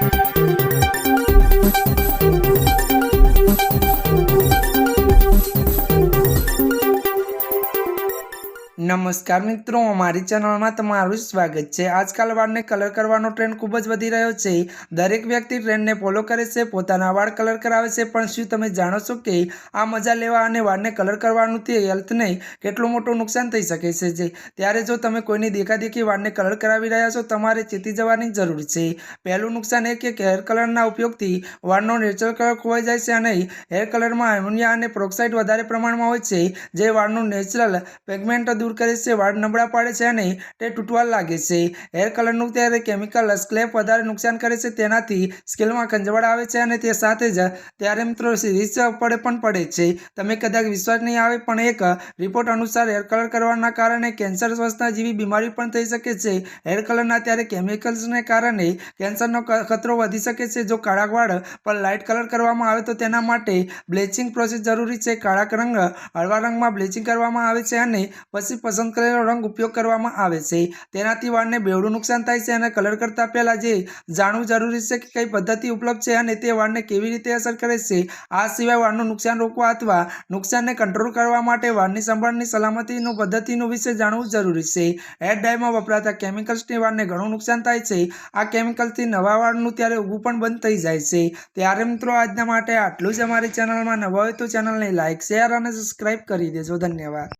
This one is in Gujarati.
Thank you. નમસ્કાર મિત્રો, અમારી ચેનલમાં તમારું સ્વાગત છે. આજકાલ વાળને કલર કરવાનો ટ્રેન્ડ ખૂબ જ વધી રહ્યો છે. દરેક વ્યક્તિ ટ્રેન્ડને ફોલો કરે છે, પોતાના વાળ કલર કરાવે છે, પણ શું તમે જાણો છો કે આ મજા લેવા અને વાળને કલર કરવાનું તે હેલ્થને કેટલું મોટું નુકસાન થઈ શકે છે જે? ત્યારે જો તમે કોઈની દેખાદેખી વાળને કલર કરાવી રહ્યા છો, તમારે ચેતી જવાની જરૂર છે. પહેલું નુકસાન એ કે હેર કલરના ઉપયોગથી વાળનો નેચરલ કલર ખોવાઈ જાય છે અને હેર કલરમાં એમોનિયા અને પ્રોક્સાઇડ વધારે પ્રમાણમાં હોય છે, જે વાળનું નેચરલ પેગમેન્ટ દૂર કરે છે, વાળ નબળા પાડે છે અને તે તૂટવા લાગે છે. હેર કલરનું ત્યારે કેમિકલ સ્ક્લેપ વધારે નુકસાન કરે છે, તેનાથી સ્કિલમાં ખંજવાળ આવે છે અને તે સાથે જ ત્યારે મિત્રો રીસ પડે પણ પડે છે. તમે કદાચ વિશ્વાસ નહીં આવે, પણ એક રિપોર્ટ અનુસાર હેર કલર કરવાના કારણે કેન્સર શ્વાસના જેવી બીમારી પણ થઈ શકે છે. હેર કલરના ત્યારે કેમિકલ્સને કારણે કેન્સરનો ખતરો વધી શકે છે. જો કાળા વાળ પર લાઇટ કલર કરવામાં આવે તો તેના માટે બ્લેચિંગ પ્રોસેસ જરૂરી છે. કાળા રંગ હળવા રંગમાં બ્લીચિંગ કરવામાં આવે છે અને પછી પસંદ કરેલો રંગ ઉપયોગ કરવામાં આવે છે. તેનાથી વાળને બેવડું નુકસાન થાય છે અને કલર કરતા પહેલાં જે જાણવું જરૂરી છે કે કઈ પદ્ધતિ ઉપલબ્ધ છે અને તે વાળને કેવી રીતે અસર કરે છે, આ સિવાય વાળનું નુકસાન રોકવા અથવા નુકસાનને કંટ્રોલ કરવા માટે વાળની સંભાળની સલામતીનું પદ્ધતિનું વિશે જાણવું જરૂરી છે. હેર ડાયમાં વપરાતા કેમિકલ્સની વાળને ઘણું નુકસાન થાય છે. આ કેમિકલથી નવા વાળનું ત્યારે ઊભું પણ બંધ થઈ જાય છે. ત્યારે મિત્રો આજના માટે આટલું જ અમારી ચેનલમાં નવા હોય તો ચેનલને લાઇક શેર અને સબસ્ક્રાઈબ કરી દેજો. ધન્યવાદ.